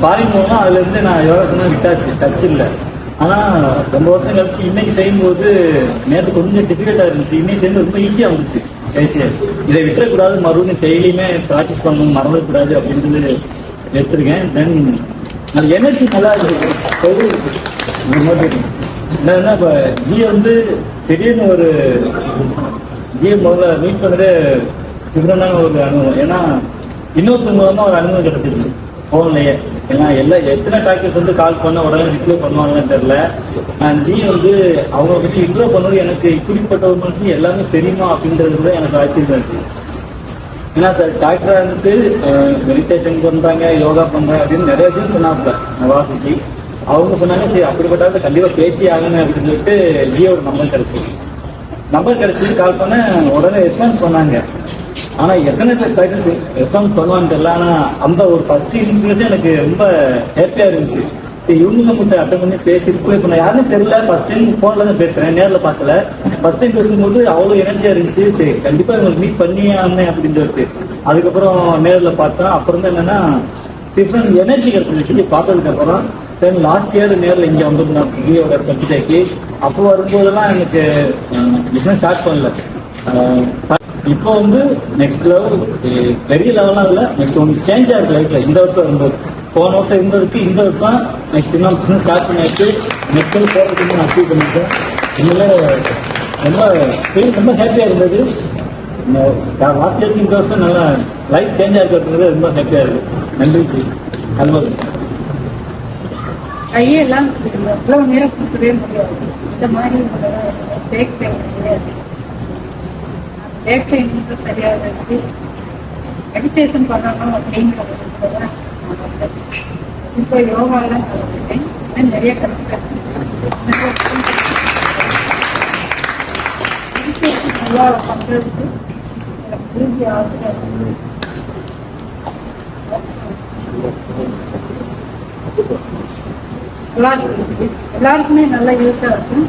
Foreign போனால் அதுலேருந்து நான் யோகாசனம் விட்டாச்சு. டச் இல்லை. ஆனால் ரொம்ப வருஷம் கழிச்சு இன்னைக்கு செய்யும்போது நேற்று கொஞ்சம் டிஃபிகல்ட்டாக இருந்துச்சு. இன்னைக்கு செய்யும்போது ரொம்ப ஈஸியாக இருந்துச்சு ஈஸியாக இதை விட்டுறக்கூடாது மறுபடியும் டெய்லியுமே ப்ராக்டிஸ் பண்ணணும் மறந்துடக்கூடாது அப்படின்றது எடுத்திருக்கேன். தென் அது எனர்ஜி நல்லா இருக்கு. என்னன்னா இப்போ ஜி வந்து திடீர்னு ஒரு ஜியை முதல்ல மீட் பண்ணதே டிஃப்ரெண்டான ஒரு அனுபவம். ஏன்னா இன்னொருத்தவங்க வந்து ஒரு அனுமதி கிடைச்சிருக்கு ஃபோன்லயே ஏன்னா எல்லா எத்தனை டாக்டர்ஸ் வந்து கால் பண்ண உடனே ரிப்ளை பண்ணுவாங்கன்னு தெரியல. நான் ஜி வந்து அவங்க பத்தி இன்ட்ரோ பண்ணது எனக்கு இப்படிப்பட்ட ஒரு மனுஷன் எல்லாமே தெரியுமா அப்படின்றது தான் எனக்கு ஆச்சரியம் இருந்துச்சு ஏன்னா சார் டாக்டரா இருந்துட்டு மெடிடேஷன் பண்றாங்க யோகா பண்றாங்க அப்படின்னு நிறைய விஷயம் சொன்னாங்க வாசிச்சு அவங்க சொன்னாங்க சரி அப்படிப்பட்ட கண்டிப்பா பேசி ஆகணும் அப்படின்னு சொல்லிட்டு ஜியோட நம்பர் கிடைச்சு நம்பர் கிடைச்சி கால் பண்ண உடனே ரெஸ்பான்ஸ் பண்ணாங்க. ஆனா எத்தனை பேர் டாக்டர்ஸ் ரெஸ்பான்ஸ் பண்ணுவான்னு தெரியல ஆனா அந்த ஒரு ஃபர்ஸ்ட் இன்ஸ்பிரேஷன் எனக்கு ரொம்ப ஹாப்பியா இருந்துச்சு. சரி இவங்க நம்மகிட்ட அட்டன் பண்ணி பேசி இப்போ நான் யாருன்னு தெரியல. ஃபர்ஸ்ட் டைம் போன்ல தான் பேசுறேன் நேர்ல பார்க்கல. ஃபர்ஸ்ட் டைம் பேசும்போது அவ்வளவு எனர்ஜியா இருந்துச்சு. சரி கண்டிப்பா இவங்களுக்கு மீட் பண்ணியே ஆனேன் அப்படின்னு சொல்லிட்டு. அதுக்கப்புறம் நேர்ல பார்த்தேன் அப்புறம் தான் என்னன்னா டிஃப்ரெண்ட் எனர்ஜி கிடைச்சிருச்சு பார்த்ததுக்கு அப்புறம் தென் லாஸ்ட் இயர் நேரில் இங்கே வந்திருந்தேன் ஜியோட கம்ப்யூட்டருக்கு அப்போ வரும்போதெல்லாம் எனக்கு பிஸ்னஸ் ஸ்டார்ட் பண்ணல. இப்போ வந்து நெக்ஸ்ட் லெவல் பெரிய லெவலாம் இல்லை. நெக்ஸ்ட் ஒன்று சேஞ்ச் ஆகிருக்கு லைஃப்ல இந்த வருஷம் இருந்தது போன வருஷம் இருந்ததுக்கு இந்த வருஷம் நெக்ஸ்ட் இன்னும் பிஸ்னஸ் ஸ்டார்ட் பண்ணியாச்சு. நெக்ஸ்ட் லெவல் போகிறதுக்கு நான் அச்சீவ் பண்ணிட்டேன் இனிமேல் ரொம்ப ரொம்ப ஹாப்பியாக இருந்தது. லாஸ்ட் இயர்க்கு இந்த வருஷம் நல்லா லைஃப் சேஞ்ச் ஆகிருக்கிறது ரொம்ப ஹாப்பியாக இருக்கு. நன்றி ஜி. அல்வா கையெல்லாம் எவ்வளவு நேரம் கொடுக்கவே முடியாது. இந்த மாதிரி கிடையாது பேக் சரியாக இருக்கு. மெடிடேஷன் பண்ணணும் அப்படிங்கிறது தான் இப்போ யோகாலாம் கலந்துட்டேன். நிறைய கற்றுக்கிறேன் மெடிடேஷன் நல்லா பண்றதுக்கு எனக்கு உறுதி ஆகுது. எல்லாருக்குமே நல்லா யூஸா இருக்கும்.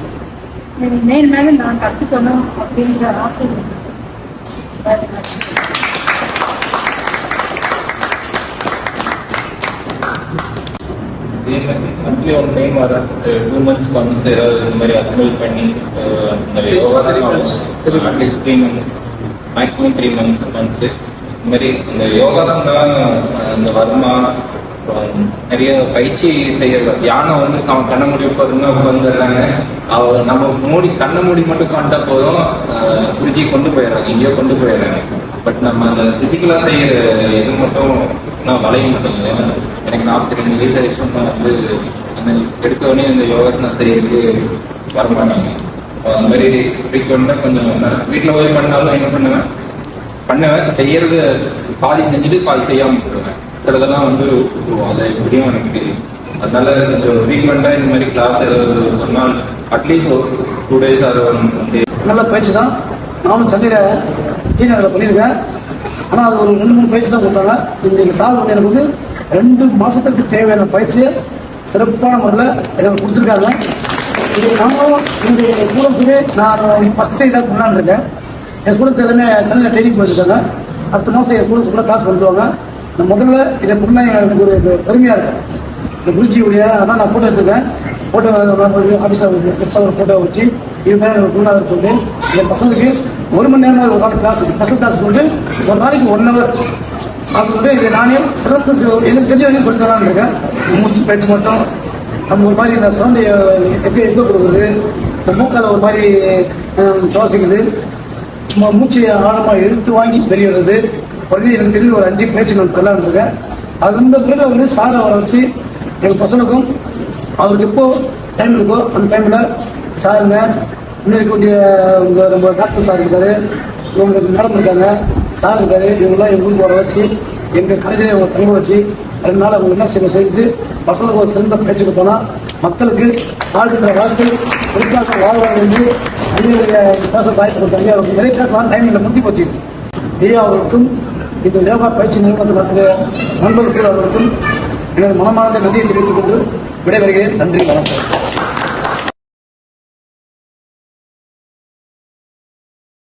மேல் மேலே நான் கற்றுக்கணும் அப்படிங்கிற ஆசை இருக்கு. மந்த்லி ஒன் டைம் வர டூ மந்த்ஸ் ஒன்ஸ் ஏதாவது இந்த மாதிரி அசம்பிள் பண்ணி அஹ், இந்த மாதிரி யோகாசனம் at least three months maximum three months months இந்த மாதிரி இந்த யோகாசனம் இந்த வர்மா நிறைய பயிற்சி செய்யறது யானை வந்து அவன் கண்ண மூடி பொறுமையாக உட்காந்துடுறாங்க அவ நம்ம மூடி கண்ணை மூடி மட்டும் காண்டா போதும். அஹ், கொண்டு போயிடுறாங்க எங்கேயோ கொண்டு போயிடுறாங்க. பட் நம்ம அந்த பிசிக்கலா செய்யற இது மட்டும் நான் வளைய மாட்டேங்குது எனக்கு நாற்பத்தி ரெண்டு வயசு ஆயிடுச்சு நான் வந்து அந்த எடுத்த உடனே இந்த யோகாசனம் செய்யறதுக்கு வரமாட்டாங்க அந்த மாதிரி ஃப்ரீக்வெண்ட்டாக கொஞ்சம் நான் வீட்டில் போய் பண்ணாலும் என்ன பண்ணுவேன்? பண்ணுவேன். செய்யறது பாதி செஞ்சுட்டு பாதி செய்யாம விட்டுருவேன். சிலதெல்லாம் வந்து அதை எப்படியும் எனக்கு தெரியும். அதனால கொஞ்சம் ஃப்ரீக்வெண்ட்டாக இந்த மாதிரி கிளாஸ் ஏதாவது ஒரு நாள் அட்லீஸ்ட் ஒரு டூ டேஸ் அது நல்ல பயிற்சி தான். நானும் சென்னையில் டி நகரில் பண்ணியிருக்கேன். ஆனால் அது ஒரு ரெண்டு மூணு பயிற்சி தான் கொடுத்தாங்க. இன்னைக்கு சார் வந்து எனக்கு வந்து ரெண்டு மாதத்துக்கு தேவையான பயிற்சியை சிறப்பான முறையில் எனக்கு கொடுத்துருக்காங்க. இது நானும் இந்த ஸ்கூலுக்குமே நான் ஃபஸ்ட் டே தான் பண்ணலான்னு இருக்கேன் என் ஸ்கூலுக்கு எல்லாமே சென்னையில் ட்ரைனிங் போயிருக்காங்க அடுத்த மாதம் என் ஸ்கூலுக்கு கூட கிளாஸ் பண்ணுவாங்க நான் முதல்ல இதை பண்ணால் எனக்கு ஒரு பெருமையாக இருக்கும் இந்த குருஜியுடைய அதான் நான் ஃபோட்டோ எடுத்துருக்கேன். ஃபோட்டோ ஆஃபீஸில் பெருசாக ஒரு ஃபோட்டோ வச்சு இதுதான் எனக்கு குருநாதர் சொல்லி என் பசங்களுக்கு ஒரு மணி நேரம் ஒரு நாள் கிளாஸ் ஸ்பெஷல் கிளாஸ் கொண்டு ஒரு நாளைக்கு ஒன் ஹவர் அப்படின்னு இதை நானே சிறப்பு எனக்கு தெரிஞ்ச வரைக்கும் சொல்லி தரான்னு இருக்கேன். முடிச்சு பேச்சு மட்டும். நம்ம ஒரு மாதிரி இந்த சவுண்டு எப்படி எங்கே கொடுக்குறது இந்த மூக்கால ஒரு மாதிரி சுவாசிக்குது. சும்மா மூச்சு ஆழமாக எடுத்து வாங்கி வெளியிடுறது. உடனே எனக்கு தெரிஞ்சு ஒரு அஞ்சு பேச்சு நான் சொல்லலான்னு இருக்கேன் அது அந்த பிறகு வந்து சாரை வர வச்சு எங்கள் பசங்களுக்கும் அவருக்கு எப்போ டைம் இருக்கோ அந்த டைமில் சாருங்க இன்னும் இருக்கக்கூடிய இந்த நம்ம டாக்டர் சார் இருக்காரு. இவங்க மேடம் இருக்காங்க சார் இருக்காரு இவங்கெல்லாம் எங்கள் ஊருக்கு வர வச்சு எங்கள் காலேஜில் இவங்க தங்க வச்சு ரெண்டு நாள் அவங்க என்ன செய்ய செய்து பசங்களுக்கு ஒரு சிறந்த பேச்சுக்கு கொடுத்தோம்னா மக்களுக்கு வாழ்கின்ற வாழ்க்கை குறிப்பாக வாழ்வாங்க என்று அந்நிய பேச வாய்ப்பு கொடுத்தாங்க. நிறைய பேசலாம் டைம் இல்லை முந்தி போச்சு. ஐயா அவர்களுக்கும் இந்த யோகா பயிற்சி நிறுவனத்தில் நடத்துகிற நண்பர்கள் அவர்களுக்கும் எனது மனமார்ந்த நன்றியை தெரிவித்துக் கொண்டு விடைபெறுகிறேன். நன்றி வணக்கம்.